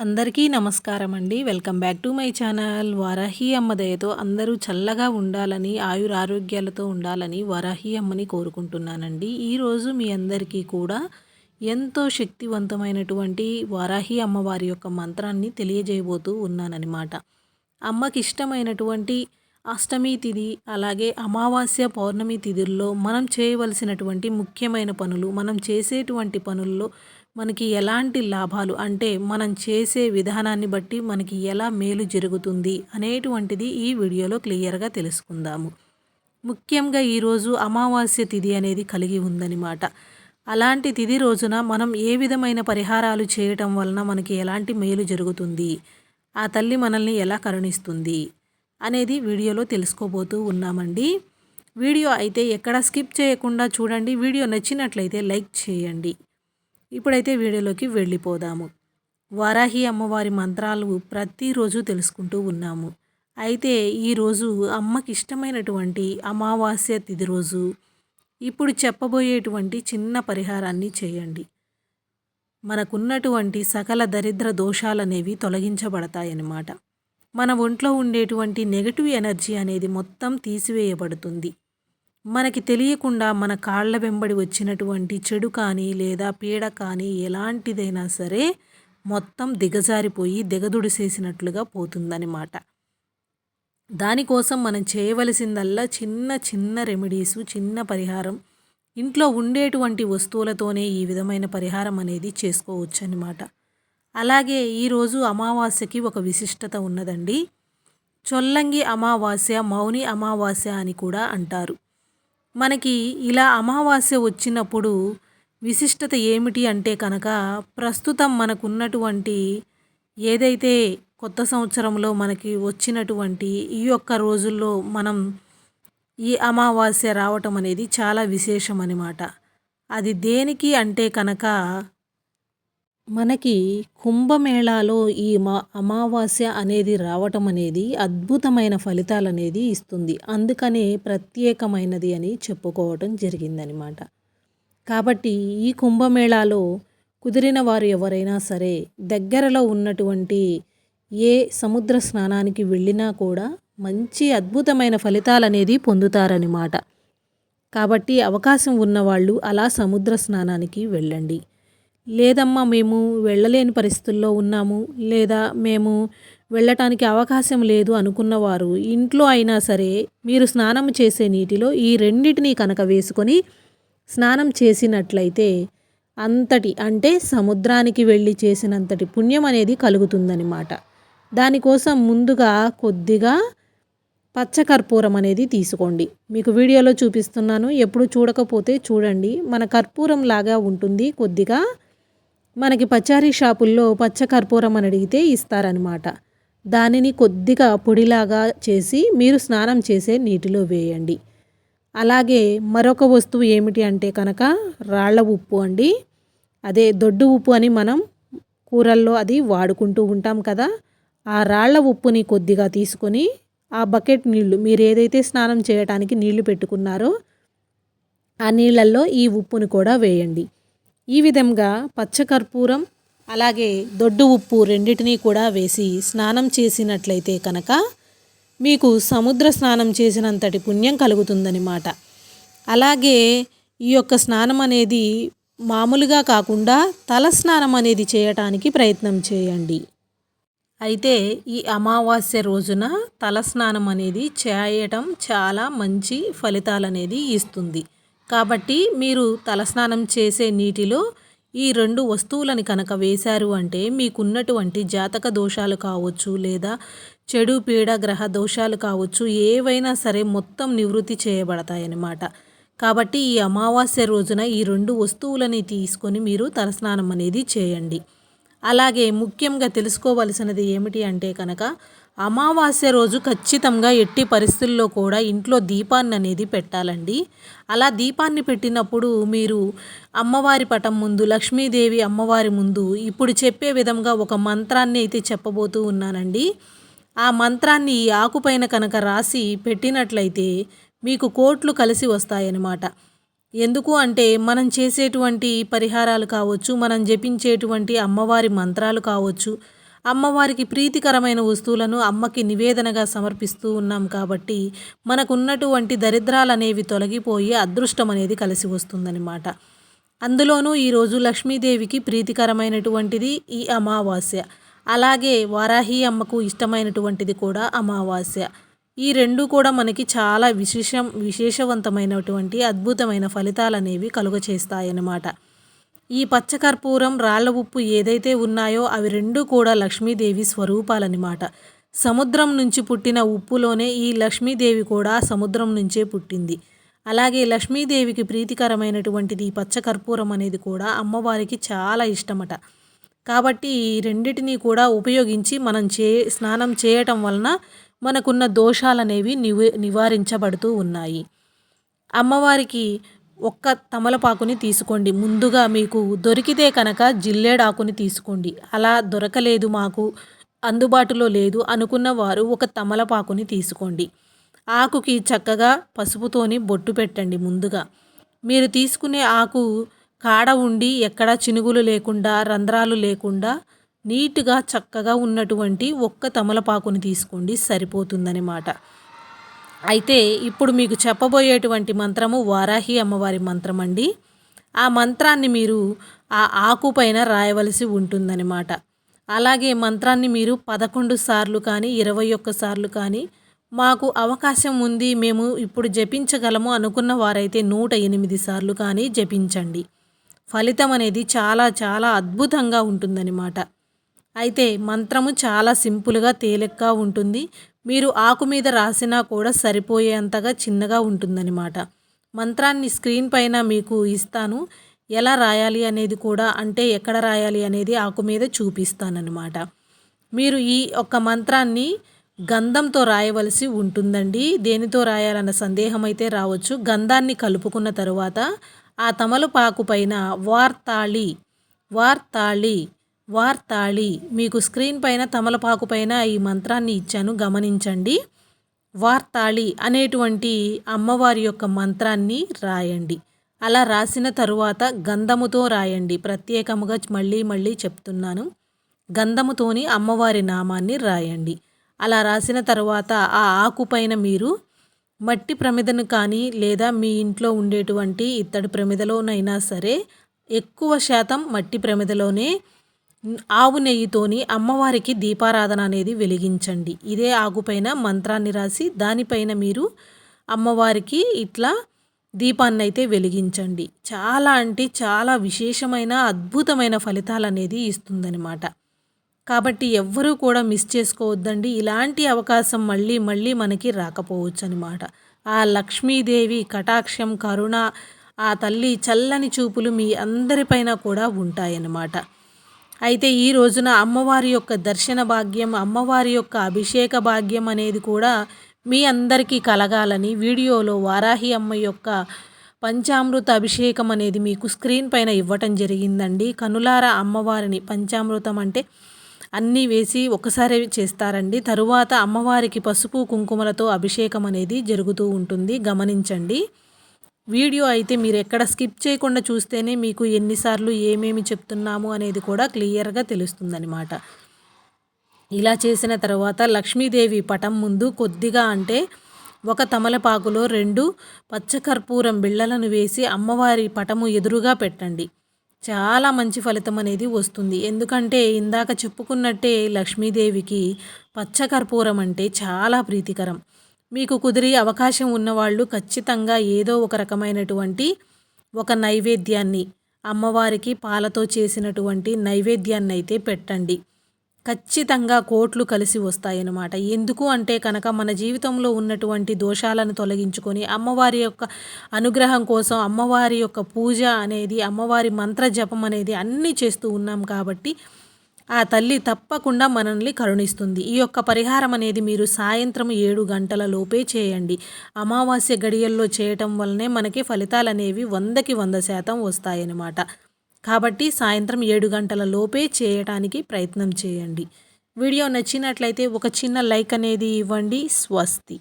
అందరికీ నమస్కారం అండి. Welcome back to my channel. Varahi అమ్మ దయతో అందరూ చల్లగా ఉండాలని ఆయురారోగ్యాలతో ఉండాలని వరాహి అమ్మని కోరుకుంటున్నానండి. ఈరోజు మీ అందరికీ కూడా ఎంతో శక్తివంతమైనటువంటి వరాహి అమ్మవారి యొక్క మంత్రాన్ని తెలియజేయబోతూ ఉన్నానన్నమాట. అమ్మకి ఇష్టమైనటువంటి అష్టమి తిథి అలాగే అమావాస్య పౌర్ణమి తిథుల్లో మనం చేయవలసినటువంటి ముఖ్యమైన పనులు మనం చేసేటువంటి పనుల్లో మనకి ఎలాంటి లాభాలు? అంటే మనం చేసే విధానాన్ని బట్టి మనకి ఎలా మేలు జరుగుతుంది అనేటువంటిది ఈ వీడియోలో క్లియర్గా తెలుసుకుందాము. ముఖ్యంగా ఈరోజు అమావాస్య తిథి అనేది కలిగి ఉందన్నమాట. అలాంటి తిథి రోజున మనం ఏ విధమైన పరిహారాలు చేయటం వలన మనకి ఎలాంటి మేలు జరుగుతుంది? ఆ తల్లి మనల్ని ఎలా కరుణిస్తుంది? అనేది వీడియోలో తెలుసుకోబోతూ ఉన్నామండి. వీడియో అయితే ఎక్కడ స్కిప్ చేయకుండా చూడండి. వీడియో నచ్చినట్లయితే లైక్ చేయండి. ఇప్పుడైతే వీడియోలోకి వెళ్ళిపోదాము. వారాహి అమ్మవారి మంత్రాలు ప్రతిరోజు తెలుసుకుంటూ ఉన్నాము. అయితే ఈరోజు అమ్మకి ఇష్టమైనటువంటి అమావాస్య తిథి రోజు. ఇప్పుడు చెప్పబోయేటువంటి చిన్న పరిహారాన్ని చేయండి. మనకున్నటువంటి సకల దరిద్ర దోషాలనేవి తొలగించబడతాయన్నమాట. మన ఒంట్లో ఉండేటువంటి నెగటివ్ ఎనర్జీ అనేది మొత్తం తీసివేయబడుతుంది. మనకి తెలియకుండా మన కాళ్ళ వెంబడి వచ్చినటువంటి చెడు కానీ లేదా పీడ కానీ ఎలాంటిదైనా సరే మొత్తం దిగజారిపోయి దిగదుడిసేసినట్లుగా పోతుందన్నమాట. దానికోసం మనం చేయవలసిందల్లా చిన్న చిన్న రెమెడీసు చిన్న పరిహారం ఇంట్లో ఉండేటువంటి వస్తువులతోనే ఈ విధమైన పరిహారం అనేది చేసుకోవచ్చు అనమాట అలాగే ఈరోజు అమావాస్యకి ఒక విశిష్టత ఉన్నదండి. చొల్లంగి అమావాస్య మౌని అమావాస్య అని కూడా అంటారు. మనకి ఇలా అమావాస్య వచ్చినప్పుడు విశిష్టత ఏమిటి అంటే కనుక ప్రస్తుతం మనకున్నటువంటి ఏదైతే కొత్త సంవత్సరంలో మనకి వచ్చినటువంటి ఈ యొక్క రోజుల్లో మనం ఈ అమావాస్య రావటం అనేది చాలా విశేషం అనమాట అది దేనికి అంటే కనుక మనకి కుంభమేళాలో ఈ మా అమావాస్య అనేది రావటం అనేది అద్భుతమైన ఫలితాలు అనేది ఇస్తుంది. అందుకనే ప్రత్యేకమైనది అని చెప్పుకోవటం జరిగిందనమాట కాబట్టి ఈ కుంభమేళాలో కుదిరిన వారు ఎవరైనా సరే దగ్గరలో ఉన్నటువంటి ఏ సముద్ర స్నానానికి వెళ్ళినా కూడా మంచి అద్భుతమైన ఫలితాలు అనేది పొందుతారనమాట కాబట్టి అవకాశం ఉన్నవాళ్ళు అలా సముద్ర స్నానానికి వెళ్ళండి. లేదమ్మా మేము వెళ్ళలేని పరిస్థితుల్లో ఉన్నాము. లేదా మేము వెళ్ళటానికి అవకాశం లేదు అనుకున్నవారు ఇంట్లో అయినా సరే మీరు స్నానం చేసే నీటిలో ఈ రెండింటినీ కనుక వేసుకొని స్నానం చేసినట్లయితే అంతటి అంటే సముద్రానికి వెళ్ళి చేసినంతటి పుణ్యం అనేది కలుగుతుందనమాట దానికోసం ముందుగా కొద్దిగా పచ్చకర్పూరం అనేది తీసుకోండి. మీకు వీడియోలో చూపిస్తున్నాను. ఎప్పుడు చూడకపోతే చూడండి. మన కర్పూరం లాగా ఉంటుంది. కొద్దిగా మనకి పచారీ షాపుల్లో పచ్చకర్పూరం అని అడిగితే ఇస్తారనమాట దానిని కొద్దిగా పొడిలాగా చేసి మీరు స్నానం చేసే నీటిలో వేయండి. అలాగే మరొక వస్తువు ఏమిటి అంటే కనుక రాళ్ళ ఉప్పు అండి. అదే దొడ్డు ఉప్పు అని మనం కూరల్లో అది వాడుకుంటూ ఉంటాం కదా. ఆ రాళ్ళ ఉప్పుని కొద్దిగా తీసుకొని ఆ బకెట్ నీళ్ళు మీరు ఏదైతే స్నానం చేయడానికి నీళ్ళు పెట్టుకున్నారో ఆ నీళ్ళల్లో ఈ ఉప్పుని కూడా వేయండి. ఈ విధంగా పచ్చకర్పూరం అలాగే దొడ్డు ఉప్పు రెండింటినీ కూడా వేసి స్నానం చేసినట్లయితే కనుక మీకు సముద్ర స్నానం చేసినంతటి పుణ్యం కలుగుతుందనమాట అలాగే ఈ యొక్క స్నానం అనేది మామూలుగా కాకుండా తల స్నానం అనేది చేయటానికి ప్రయత్నం చేయండి. అయితే ఈ అమావాస్య రోజున తల స్నానం అనేది చేయటం చాలా మంచి ఫలితాలు అనేది ఇస్తుంది. కాబట్టి మీరు తలస్నానం చేసే నీటిలో ఈ రెండు వస్తువులను కనుక వేశారు అంటే మీకున్నటువంటి జాతక దోషాలు కావచ్చు లేదా చెడు పీడ గ్రహ దోషాలు కావచ్చు ఏవైనా సరే మొత్తం నివృత్తి చేయబడతాయన్నమాట. కాబట్టి ఈ అమావాస్య రోజున ఈ రెండు వస్తువులని తీసుకొని మీరు తలస్నానం అనేది చేయండి. అలాగే ముఖ్యంగా తెలుసుకోవలసినది ఏమిటి అంటే కనుక అమావాస్య రోజు ఖచ్చితంగా ఎట్టి పరిస్థితుల్లో కూడా ఇంట్లో దీపాన్ని అనేది పెట్టాలండి. అలా దీపాన్ని పెట్టినప్పుడు మీరు అమ్మవారి పటం ముందు లక్ష్మీదేవి అమ్మవారి ముందు ఇప్పుడు చెప్పే విధంగా ఒక మంత్రాన్ని అయితే చెప్పబోతూ ఉన్నానండి. ఆ మంత్రాన్ని ఈ ఆకుపైన కనుక రాసి పెట్టినట్లయితే మీకు కోట్లు కలిసి వస్తాయన్నమాట. ఎందుకు అంటే మనం చేసేటువంటి పరిహారాలు కావచ్చు మనం జపించేటువంటి అమ్మవారి మంత్రాలు కావచ్చు అమ్మవారికి ప్రీతికరమైన వస్తువులను అమ్మకి నివేదనగా సమర్పిస్తూ ఉన్నాం కాబట్టి మనకున్నటువంటి దరిద్రాలు అనేవి తొలగిపోయి అదృష్టం అనేది కలిసి వస్తుందన్నమాట. అందులోనూ ఈరోజు లక్ష్మీదేవికి ప్రీతికరమైనటువంటిది ఈ అమావాస్య. అలాగే వారాహి అమ్మకు ఇష్టమైనటువంటిది కూడా అమావాస్య. ఈ రెండు కూడా మనకి చాలా విశేషం విశేషవంతమైనటువంటి అద్భుతమైన ఫలితాలు అనేవి కలుగచేస్తాయన్నమాట. ఈ పచ్చకర్పూరం రాళ్ళ ఉప్పు ఏదైతే ఉన్నాయో అవి రెండు కూడా లక్ష్మీదేవి స్వరూపాలన్నమాట సముద్రం నుంచి పుట్టిన ఉప్పులోనే ఈ లక్ష్మీదేవి కూడా సముద్రం నుంచే పుట్టింది. అలాగే లక్ష్మీదేవికి ప్రీతికరమైనటువంటిది ఈ పచ్చకర్పూరం అనేది కూడా అమ్మవారికి చాలా ఇష్టమట. కాబట్టి ఈ రెండిటిని కూడా ఉపయోగించి మనం చే స్నానం చేయటం వలన మనకున్న దోషాలనేవి నివి నివారించబడుతూ ఉన్నాయి. అమ్మవారికి ఒక్క తమలపాకుని తీసుకోండి. ముందుగా మీకు దొరికితే కనుక జిల్లేడాకుని తీసుకోండి. అలా దొరకలేదు మాకు అందుబాటులో లేదు అనుకున్న వారు ఒక తమలపాకుని తీసుకోండి. ఆకుకి చక్కగా పసుపుతోని బొట్టు పెట్టండి ముందుగా. మీరు తీసుకునే ఆకు కాడ ఉండి ఎక్కడ చినుగులు లేకుండా రంధ్రాలు లేకుండా నీట్గా చక్కగా ఉన్నటువంటి ఒక్క తమలపాకుని తీసుకోండి. సరిపోతుందనమాట అయితే ఇప్పుడు మీకు చెప్పబోయేటువంటి మంత్రము వారాహి అమ్మవారి మంత్రం అండి ఆ మంత్రాన్ని మీరు ఆ ఆకు పైన రాయవలసి ఉంటుందన్నమాట. అలాగే మంత్రాన్ని మీరు పదకొండు సార్లు కానీ ఇరవై ఒక్క సార్లు కానీ మాకు అవకాశం ఉంది మేము ఇప్పుడు జపించగలము అనుకున్న వారైతే నూట ఎనిమిది సార్లు కానీ జపించండి. ఫలితం అనేది చాలా చాలా అద్భుతంగా ఉంటుందన్నమాట. అయితే మంత్రము చాలా సింపుల్గా తేలిగ్గా ఉంటుంది. మీరు ఆకు మీద రాసినా కూడా సరిపోయేంతగా చిన్నగా ఉంటుందన్నమాట. మంత్రాన్ని స్క్రీన్ పైన మీకు ఇస్తాను. ఎలా రాయాలి అనేది కూడా అంటే ఎక్కడ రాయాలి అనేది ఆకు మీద చూపిస్తానన్నమాట. మీరు ఈ ఒక్క మంత్రాన్ని గంధంతో రాయవలసి ఉంటుందండి. దేనితో రాయాలన్న సందేహం అయితే రావచ్చు. గంధాన్ని కలుపుకున్న తరువాత ఆ తమలపాకు పైన వార్తాళి వార్తాళి వార్తాళి. మీకు స్క్రీన్ పైన తమలపాకు పైన ఈ మంత్రాన్ని ఇచ్చాను. గమనించండి. వార్తాళి అనేటువంటి అమ్మవారి యొక్క మంత్రాన్ని రాయండి. అలా రాసిన తరువాత గంధముతో రాయండి. ప్రత్యేకముగా మళ్ళీ మళ్ళీ చెప్తున్నాను. గంధముతోని అమ్మవారి నామాన్ని రాయండి. అలా రాసిన తర్వాత ఆ ఆకుపైన మీరు మట్టి ప్రమిదను కానీ లేదా మీ ఇంట్లో ఉండేటువంటి ఇత్తడి ప్రమిదలోనైనా సరే ఎక్కువ శాతం మట్టి ప్రమిదలోనే ఆవు నెయ్యితోని అమ్మవారికి దీపారాధన అనేది వెలిగించండి. ఇదే ఆగుపైన మంత్రాన్ని రాసి దానిపైన మీరు అమ్మవారికి ఇట్లా దీపాన్ని అయితే వెలిగించండి. చాలా అంటే చాలా విశేషమైన అద్భుతమైన ఫలితాలు అనేది ఇస్తుందనమాట కాబట్టి ఎవ్వరూ కూడా మిస్ చేసుకోవద్దండి. ఇలాంటి అవకాశం మళ్ళీ మళ్ళీ మనకి రాకపోవచ్చు అనమాట ఆ లక్ష్మీదేవి కటాక్షం కరుణ ఆ తల్లి చల్లని చూపులు మీ అందరిపైన కూడా ఉంటాయన్నమాట. అయితే ఈ రోజున అమ్మవారి యొక్క దర్శన భాగ్యం అమ్మవారి యొక్క అభిషేక భాగ్యం అనేది కూడా మీ అందరికీ కలగాలని వీడియోలో వారాహి అమ్మ యొక్క పంచామృత అభిషేకం అనేది మీకు స్క్రీన్ పైన ఇవ్వటం జరిగిందండి. కనులార అమ్మవారిని పంచామృతం అంటే అన్నీ వేసి ఒకసారి చేస్తారండి. తరువాత అమ్మవారికి పసుపు కుంకుమలతో అభిషేకం అనేది జరుగుతూ ఉంటుంది. గమనించండి. వీడియో అయితే మీరు ఎక్కడ స్కిప్ చేయకుండా చూస్తేనే మీకు ఎన్నిసార్లు ఏమేమి చెప్తున్నాము అనేది కూడా క్లియర్గా తెలుస్తుందనమాట ఇలా చేసిన తర్వాత లక్ష్మీదేవి పటం ముందు కొద్దిగా అంటే ఒక తమలపాకులో రెండు పచ్చకర్పూరం బిళ్ళలను వేసి అమ్మవారి పటము ఎదురుగా పెట్టండి. చాలా మంచి ఫలితం అనేది వస్తుంది. ఎందుకంటే ఇందాక చెప్పుకున్నట్టే లక్ష్మీదేవికి పచ్చకర్పూరం అంటే చాలా ప్రీతికరం. మీకు కుదిరి అవకాశం ఉన్నవాళ్ళు ఖచ్చితంగా ఏదో ఒక రకమైనటువంటి ఒక నైవేద్యాన్ని అమ్మవారికి పాలతో చేసినటువంటి నైవేద్యాన్ని అయితే పెట్టండి. ఖచ్చితంగా కోట్లు కలిసి వస్తాయన్నమాట. ఎందుకు అంటే కనుక మన జీవితంలో ఉన్నటువంటి దోషాలను తొలగించుకొని అమ్మవారి యొక్క అనుగ్రహం కోసం అమ్మవారి యొక్క పూజ అనేది అమ్మవారి మంత్ర జపం అనేది అన్నీ చేస్తూ ఉన్నాం కాబట్టి ఆ తల్లి తప్పకుండా మనల్ని కరుణిస్తుంది. ఈ యొక్క పరిహారం అనేది మీరు సాయంత్రం ఏడు గంటల లోపే చేయండి. అమావాస్య గడియల్లో చేయటం వల్లనే మనకి ఫలితాలు అనేవి వందకి వంద శాతం వస్తాయన్నమాట. కాబట్టి సాయంత్రం ఏడు గంటల లోపే చేయటానికి ప్రయత్నం చేయండి. వీడియో నచ్చినట్లయితే ఒక చిన్న లైక్ అనేది ఇవ్వండి. స్వస్తి.